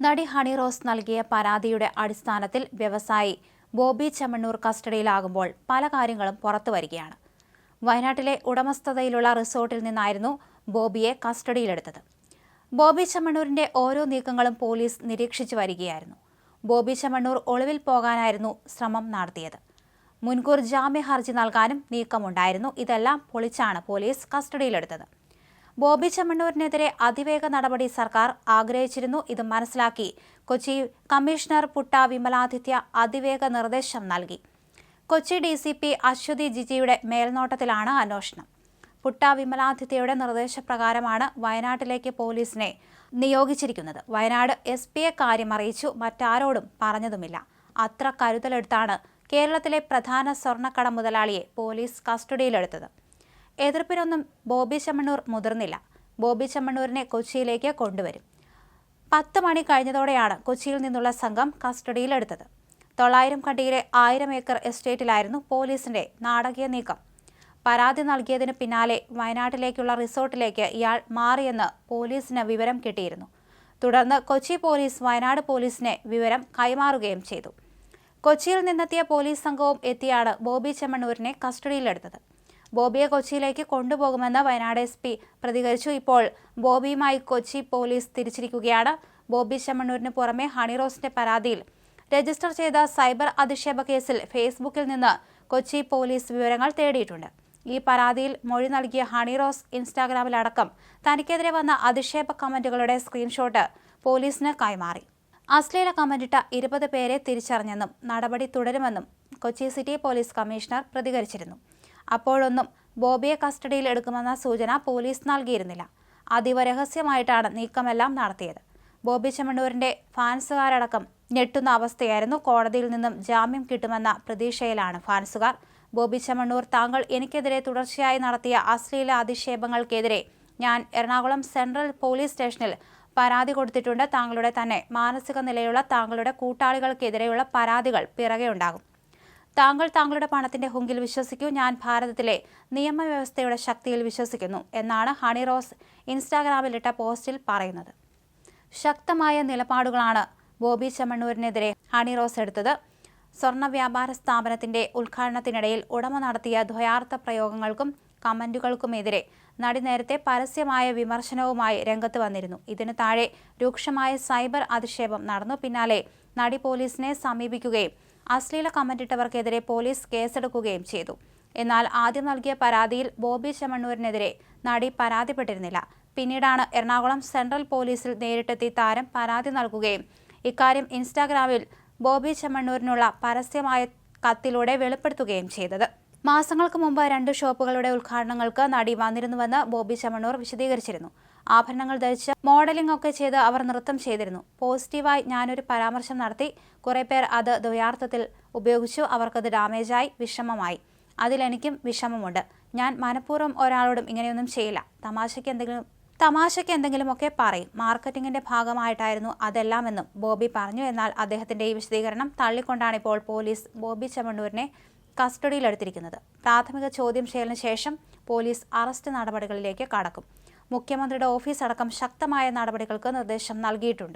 നടി ഹണി റോസ് നൽകിയ പരാതിയുടെ അടിസ്ഥാനത്തിൽ വ്യവസായി ബോബി ചെമ്മണ്ണൂർ കസ്റ്റഡിയിലാകുമ്പോൾ പല കാര്യങ്ങളും പുറത്തു വരികയാണ്. വയനാട്ടിലെ ഉടമസ്ഥതയിലുള്ള റിസോർട്ടിൽ നിന്നായിരുന്നു ബോബിയെ കസ്റ്റഡിയിലെടുത്തത്. ബോബി ചെമ്മണ്ണൂരിന്റെ ഓരോ നീക്കങ്ങളും പോലീസ് നിരീക്ഷിച്ചു വരികയായിരുന്നു. ബോബി ചെമ്മണ്ണൂർ ഒളിവിൽ പോകാനായിരുന്നു ശ്രമം നടത്തിയത്. മുൻകൂർ ജാമ്യ ഹർജി നൽകാനും നീക്കമുണ്ടായിരുന്നു. ഇതെല്ലാം പൊളിച്ചാണ് പോലീസ് കസ്റ്റഡിയിലെടുത്തത്. ബോബി ചെമ്മണ്ണൂരിനെതിരെ അതിവേഗ നടപടി സർക്കാർ ആഗ്രഹിച്ചിരുന്നു. ഇത് മനസ്സിലാക്കി കൊച്ചി കമ്മീഷണർ പുട്ട വിമലാദിത്യ അതിവേഗ നിർദ്ദേശം നൽകി. Kochi D C P Aswathy ജിജിയുടെ മേൽനോട്ടത്തിലാണ് അന്വേഷണം. പുട്ട വിമലാദിത്യയുടെ നിർദ്ദേശപ്രകാരമാണ് വയനാട്ടിലേക്ക് പോലീസിനെ നിയോഗിച്ചിരിക്കുന്നത്. വയനാട് എസ് പിയെ കാര്യം അറിയിച്ചു. മറ്റാരോടും പറഞ്ഞതുമില്ല. അത്ര കരുതലെടുത്താണ് കേരളത്തിലെ പ്രധാന സ്വർണക്കട മുതലാളിയെ പോലീസ് കസ്റ്റഡിയിലെടുത്തത്. എതിർപ്പിനൊന്നും ബോബി ചെമ്മണ്ണൂർ മുതിർന്നില്ല. ബോബി ചെമ്മണ്ണൂരിനെ കൊച്ചിയിലേക്ക് കൊണ്ടുവരും. പത്ത് മണി കഴിഞ്ഞതോടെയാണ് കൊച്ചിയിൽ നിന്നുള്ള സംഘം കസ്റ്റഡിയിലെടുത്തത്. തൊള്ളായിരം കണ്ടിയിലെ ആയിരം ഏക്കർ എസ്റ്റേറ്റിലായിരുന്നു പോലീസിന്റെ നാടകീയ നീക്കം. പരാതി നൽകിയതിന് പിന്നാലെ വയനാട്ടിലേക്കുള്ള റിസോർട്ടിലേക്ക് ഇയാൾ മാറിയെന്ന് പോലീസിന് വിവരം കിട്ടിയിരുന്നു. തുടർന്ന് കൊച്ചി പോലീസ് വയനാട് പോലീസിനെ വിവരം കൈമാറുകയും ചെയ്തു. കൊച്ചിയിൽ നിന്നെത്തിയ പോലീസ് സംഘവും എത്തിയാണ് ബോബി ചെമ്മണ്ണൂരിനെ കസ്റ്റഡിയിലെടുത്തത്. ബോബിയെ കൊച്ചിയിലേക്ക് കൊണ്ടുപോകുമെന്ന് വയനാട് എസ് പി പ്രതികരിച്ചു. ഇപ്പോൾ ബോബിയുമായി കൊച്ചി പോലീസ് തിരിച്ചിരിക്കുകയാണ്. ബോബി ചെമ്മണ്ണൂരിന് പുറമെ ഹണിറോസിന്റെ പരാതിയിൽ രജിസ്റ്റർ ചെയ്ത സൈബർ അധിക്ഷേപ കേസിൽ ഫേസ്ബുക്കിൽ നിന്ന് കൊച്ചി പോലീസ് വിവരങ്ങൾ തേടിയിട്ടുണ്ട്. ഈ പരാതിയിൽ മൊഴി നൽകിയ ഹണിറോസ് ഇൻസ്റ്റാഗ്രാമിലടക്കം തനിക്കെതിരെ വന്ന അധിക്ഷേപ കമന്റുകളുടെ സ്ക്രീൻഷോട്ട് പോലീസിന് കൈമാറി. അശ്ലീല കമന്റിട്ട ഇരുപത് പേരെ തിരിച്ചറിഞ്ഞെന്നും നടപടി തുടരുമെന്നും കൊച്ചി സിറ്റി പോലീസ് കമ്മീഷണർ പ്രതികരിച്ചിരുന്നു. അപ്പോഴൊന്നും ബോബിയെ കസ്റ്റഡിയിൽ എടുക്കുമെന്ന സൂചന പോലീസ് നൽകിയിരുന്നില്ല. അതീവ രഹസ്യമായിട്ടാണ് നീക്കമെല്ലാം നടത്തിയത്. ബോബി ചെമ്മണ്ണൂരിന്റെ ഫാൻസുകാരടക്കം ഞെട്ടുന്ന അവസ്ഥയായിരുന്നു കോടതിയിൽ നിന്നും ജാമ്യം കിട്ടുമെന്ന പ്രതീക്ഷയിലാണ് ഫാൻസുകാർ. ബോബി ചെമ്മണ്ണൂർ താങ്കൾ എനിക്കെതിരെ തുടർച്ചയായി നടത്തിയ അശ്ലീല അധിക്ഷേപങ്ങൾക്കെതിരെ ഞാൻ എറണാകുളം സെൻട്രൽ പോലീസ് സ്റ്റേഷനിൽ പരാതി കൊടുത്തിട്ടുണ്ട്. താങ്കളുടെ തന്നെ മാനസിക നിലയുള്ള താങ്കളുടെ കൂട്ടാളികൾക്കെതിരെയുള്ള പരാതികൾ പിറകെ ഉണ്ടാകും താങ്കൾ താങ്കളുടെ പണത്തിന്റെ ഹുങ്കിൽ വിശ്വസിക്കൂ. ഞാൻ ഭാരതത്തിലെ നിയമവ്യവസ്ഥയുടെ ശക്തിയിൽ വിശ്വസിക്കുന്നു എന്നാണ് ഹണി റോസ് ഇൻസ്റ്റാഗ്രാമിലിട്ട പോസ്റ്റിൽ പറയുന്നത്. ശക്തമായ നിലപാടുകളാണ് ബോബി ചെമ്മണ്ണൂരിനെതിരെ ഹണി റോസ് എടുത്തത്. സ്വർണ വ്യാപാര സ്ഥാപനത്തിന്റെ ഉദ്ഘാടനത്തിനിടയിൽ ഉടമ നടത്തിയ ദ്വയാർത്ഥ പ്രയോഗങ്ങൾക്കും കമന്റുകൾക്കുമെതിരെ നടി നേരത്തെ പരസ്യമായ വിമർശനവുമായി രംഗത്ത് വന്നിരുന്നു. ഇതിന് താഴെ രൂക്ഷമായ സൈബർ അധിക്ഷേപം നടന്നു. പിന്നാലെ നടി പോലീസിനെ സമീപിക്കുകയും അശ്ലീല കമന്റിട്ടവർക്കെതിരെ പോലീസ് കേസെടുക്കുകയും ചെയ്തു. എന്നാൽ ആദ്യം നൽകിയ പരാതിയിൽ ബോബി ചെമ്മണ്ണൂരിനെതിരെ നടി പരാതിപ്പെട്ടിരുന്നില്ല. പിന്നീടാണ് എറണാകുളം സെൻട്രൽ പോലീസിൽ നേരിട്ടെത്തി താരം പരാതി നൽകുകയും ഇക്കാര്യം ഇൻസ്റ്റാഗ്രാമിൽ ബോബി ചെമ്മണ്ണൂരിനുള്ള പരസ്യമായ കത്തിലൂടെ വെളിപ്പെടുത്തുകയും ചെയ്തത്. മാസങ്ങൾക്ക് മുമ്പ് രണ്ട് ഷോപ്പുകളുടെ ഉദ്ഘാടനങ്ങൾക്ക് നടി വന്നിരുന്നുവെന്ന് ബോബി ചെമ്മണ്ണൂർ വിശദീകരിച്ചിരുന്നു. ആഭരണങ്ങൾ ധരിച്ച് മോഡലിംഗ് ഒക്കെ ചെയ്ത് അവർ നൃത്തം ചെയ്തിരുന്നു. പോസിറ്റീവായി ഞാനൊരു പരാമർശം നടത്തി. കുറെ പേർ അത് ദ്വയാർത്ഥത്തിൽ ഉപയോഗിച്ചു. അവർക്കത് ഡാമേജായി വിഷമമായി. അതിലെനിക്കും വിഷമമുണ്ട്. ഞാൻ മനഃപൂർവം ഒരാളോടും ഇങ്ങനെയൊന്നും ചെയ്യില്ല. തമാശയ്ക്ക് എന്തെങ്കിലും തമാശയ്ക്ക് എന്തെങ്കിലുമൊക്കെ പറയും. മാർക്കറ്റിംഗിന്റെ ഭാഗമായിട്ടായിരുന്നു അതെല്ലാമെന്നും ബോബി പറഞ്ഞു. എന്നാൽ അദ്ദേഹത്തിന്റെ ഈ വിശദീകരണം തള്ളിക്കൊണ്ടാണ് ഇപ്പോൾ പോലീസ് ബോബി ചെമ്മണ്ണൂരിനെ കസ്റ്റഡിയിലെടുത്തിരിക്കുന്നത്. പ്രാഥമിക ചോദ്യം ചെയ്യലിന് ശേഷം പോലീസ് അറസ്റ്റ് നടപടികളിലേക്ക് കടക്കും. മുഖ്യമന്ത്രിയുടെ ഓഫീസ് അടക്കം ശക്തമായ നടപടികൾക്ക് നിർദ്ദേശം നൽകിയിട്ടുണ്ട്.